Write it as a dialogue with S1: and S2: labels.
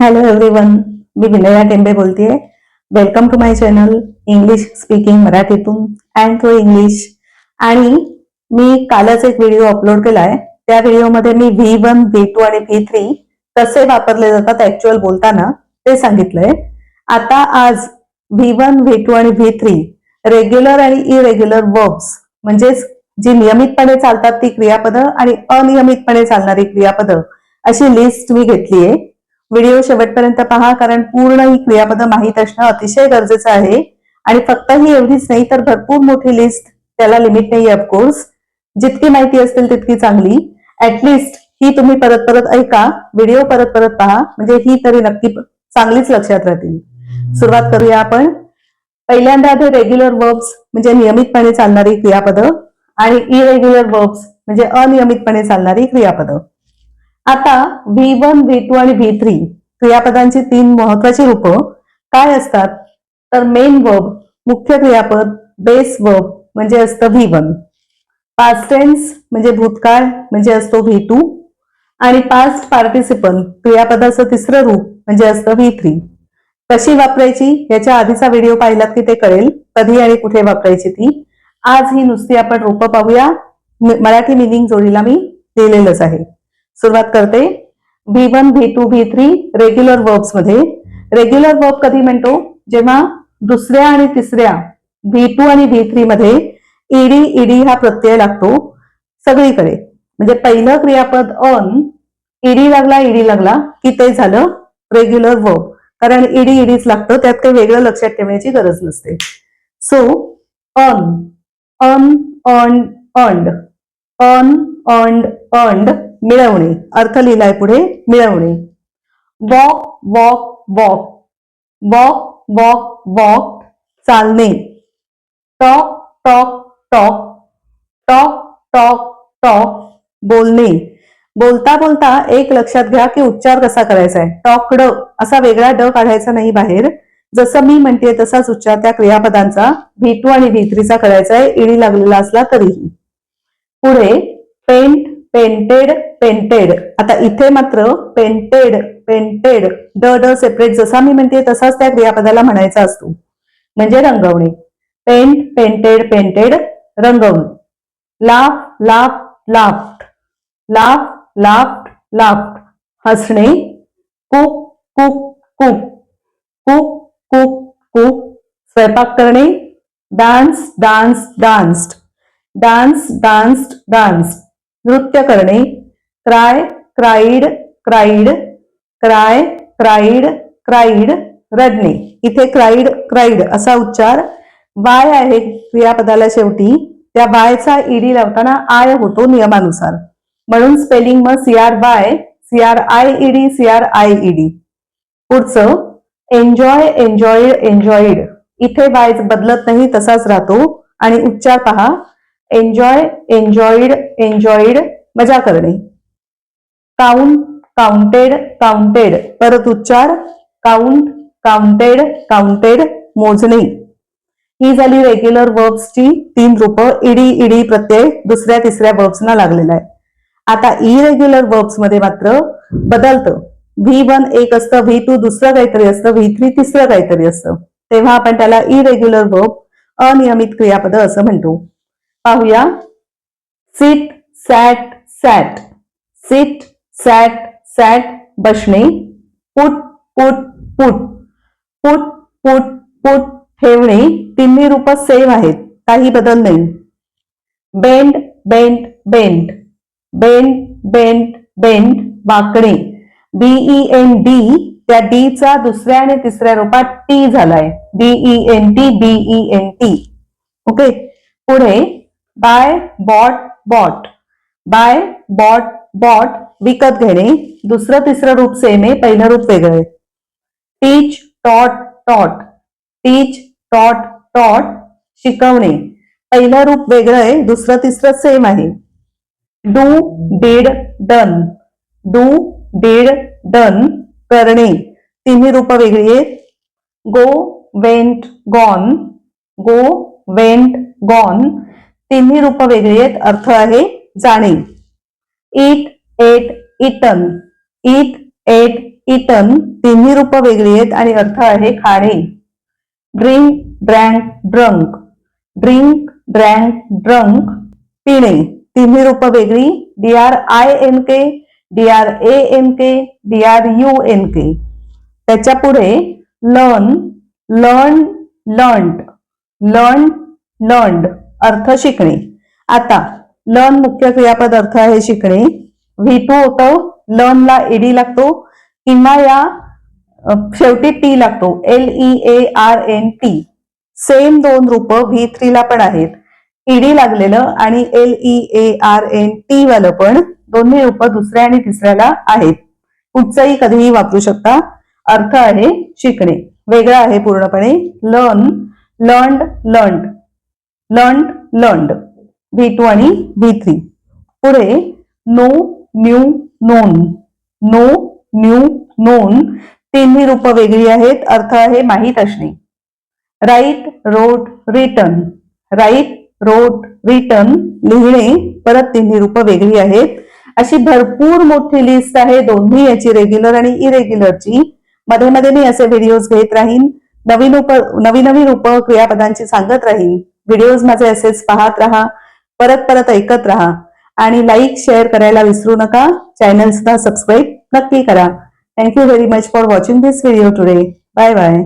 S1: Hello everyone मी विनया टेंबे बोलतेय. Welcome to my channel English speaking मराठीतून अँड थ्रू इंग्लिश आणि मी कालच एक व्हिडिओ अपलोड केलाय. त्या व्हिडिओमध्ये मी व्ही वन व्ही टू आणि व्ही थ्री कसे वापरले जातात ऍक्च्युअल बोलताना ते सांगितलंय. आता आज व्ही वन व्ही टू आणि व्ही थ्री रेग्युलर आणि इरेग्युलर वर्ब्स म्हणजेच जी नियमितपणे चालतात ती क्रियापदं आणि अनियमितपणे चालणारी क्रियापदं अशी लिस्ट मी घेतलीये. व्हिडिओ शेवटपर्यंत पहा कारण पूर्ण ही क्रियापदं माहीत असणं अतिशय गरजेचं आहे. आणि फक्त ही एवढीच नाही तर भरपूर मोठी लिस्ट त्याला लिमिट नाही ऑफकोर्स जितकी माहिती असतील तितकी चांगली. ऍटलिस्ट ही तुम्ही परत परत ऐका व्हिडिओ परत परत पहा म्हणजे ही तरी नक्की चांगलीच लक्षात राहतील. सुरुवात करूया आपण. पहिल्यांदा आधी रेग्युलर वर्ब्स म्हणजे नियमितपणे चालणारी क्रियापदं आणि इरेग्युलर वर्ब्स म्हणजे अनियमितपणे चालणारी क्रियापदं. आता व्ही वन व्ही टू आणि व्ही थ्री क्रियापदांची तीन महत्वाची रूप काय असतात? तर मेन वर्ब मुख्य क्रियापद बेस वर्ब म्हणजे असतं व्ही वन पास्ट टेन्स म्हणजे भूतकाळ म्हणजे असतो व्ही टू आणि पास्ट पार्टिसिपल क्रियापदाचं तिसरं रूप म्हणजे असतं व्ही थ्री कशी वापरायची? याच्या आधीचा व्हिडिओ पाहिलात की ते कळेल. कधी आणि कुठे वापरायची ती. आज ही नुसती आपण रूपं पाहूया. मराठी मिनिंग जोडीला मी दिलेलंच आहे. सुरुवात करते. V one V two V three regular वर्ब्समध्ये. Regular verb कधी म्हणतो? जेव्हा दुसऱ्या आणि तिसऱ्या व्ही टू आणि व्ही थ्री मध्ये ईडी ईडी हा प्रत्यय लागतो सगळीकडे. म्हणजे पहिलं क्रियापद अन ईडी लागला ईडी लागला की ते झालं रेग्युलर वर्ब कारण ईडी ईडीच लागतं त्यात काही वेगळं लक्षात ठेवण्याची गरज नसते. So earn earn earn and earn earned and मिळवणे. अर्थ लिहिलाय पुढे मिळवणे. Walk walk walk. Walk walk walk. चालणे. Talk talk talk. Talk talk talk. बोलणे. बोलता बोलता एक लक्षात घ्या की उच्चार कसा करायचा आहे. टॉक ड असा वेगळा ड काढायचा नाही बाहेर. जसं मी म्हणते तसाच उच्चार त्या क्रियापदांचा व्ही टू आणि व्ही थ्रीचा करायचा आहे. इडी लागलेला असला तरीही. पुढे पेंट पेंटेड पेंटेड आता इथे मात्र पेंटेड पेंटेड ड ड सेपरेट जसा मी म्हणते तसाच त्या क्रियापदाला म्हणायचा असतो. म्हणजे रंगवणे. Paint painted painted रंगवणे. Laugh laugh laughed laugh laughed laughed हसणे. Cook cook cook cook cook cook स्वयंपाक करणे. Dance dance danced dance danced dance नृत्य करणे. Cry cried cried cry cried cried रडणे. इथे क्राईड क्राईड असा उच्चार बाय आहे क्रियापदाला शेवटी. त्या बायचा ईडी लावताना आय होतो नियमानुसार. म्हणून स्पेलिंग मग C R Y C R I ED C R I ED पुढचं एन्जॉय एन्जॉईड एन्जॉईड इथे बाय बदलत नाही तसाच राहतो. आणि उच्चार पहा. एन्जॉय एन्जॉईड एन्जॉईड मजा करणे. काउंट काउंटेड काउंटेड परत उच्चार. काउंट काउंटेड काउंटेड मोजणे. ही झाली रेग्युलर वर्ब्सची तीन रूपं. इडी इडी प्रत्यय. दुसऱ्या तिसऱ्या वर्ब्सना लागलेला आहे. आता इरेग्युलर वर्ब्समध्ये मात्र बदलतं. व्ही वन एक असतं व्ही टू दुसरं काहीतरी असतं व्ही थ्री तिसरं काहीतरी असतं. तेव्हा आपण त्याला इरेग्युलर वर्ब अनियमित क्रियापद असं म्हणतो. पाहूया. सिट सॅट सॅट सिट सॅट सॅट बसणे put put put. Put put put ठेवणे तिन्ही रूप सेम आहेत. काही बदल नाही. Bend bend bend. Bend bend bend वाकणे बीई एन डी त्या डी चा दुसऱ्या आणि तिसऱ्या रूपात टी झालाय. BE N T BE N T okay पुढे buy bought bought buy bought bought विकत घेणे. दुसरं तिसरं रूप सेम आहे पहिलं रूप वेगळं आहे. Teach taught taught teach taught taught शिकवणे. पहिलं रूप वेगळं आहे दुसरं तिसरं सेम आहे. Do did done do did done करणे. तिन्ही रूप वेगळी आहेत. Go went gone go went gone तिन्ही रूप वेगळी आहेत अर्थ आहे जाणे. Eat ate eaten eat ate eaten तिन्ही रूप वेगळी आहेत आणि अर्थ आहे खाणे. Drink drank drunk. Drink drank drunk. पिणे. तिन्ही रूप वेगळी. D R I N K D R A N K D R U N K. त्याच्या पुढे learn learn learned. Learn learned. अर्थ शिकणे. आता लर्न मुख्य क्रियापद अर्थ आहे शिकणे. व्ही टू होतं लर्नला ईडी लागतो किंवा या शेवटी टी लागतो L E A R N T same दोन रूप व्ही थ्री ला पण आहेत. ईडी लागलेलं आणि L E A R N T वालं पण दोन्ही रूप दुसऱ्या आणि तिसऱ्याला आहेत. कुठचंही कधीही वापरू शकता. अर्थ आहे शिकणे. वेगळा आहे पूर्णपणे. Learn learn learn learn learn V two आणि व्ही थ्री. पुढे know knew known. Know knew known. तिन्ही रूप वेगळी आहेत अर्थ आहे माहीत असणे. Write wrote written write wrote written लिहिणे परत तिन्ही रूप वेगळी आहेत. अशी भरपूर मोठी लिस्ट आहे दोन्ही याची रेग्युलर आणि इरेग्युलरची मध्ये मध्ये मी असे व्हिडिओज घेत राहीन. नवीन उप नवीन नवीन रूप क्रियापदांची सांगत राहीन. व्हिडिओज माझे असेच पाहत राहा. परत परत ऐकत राहा. आणि लाईक शेअर करायला विसरू नका. चॅनल सुद्धा सबस्क्राईब नक्की करा. Thank you very much for watching this video today bye bye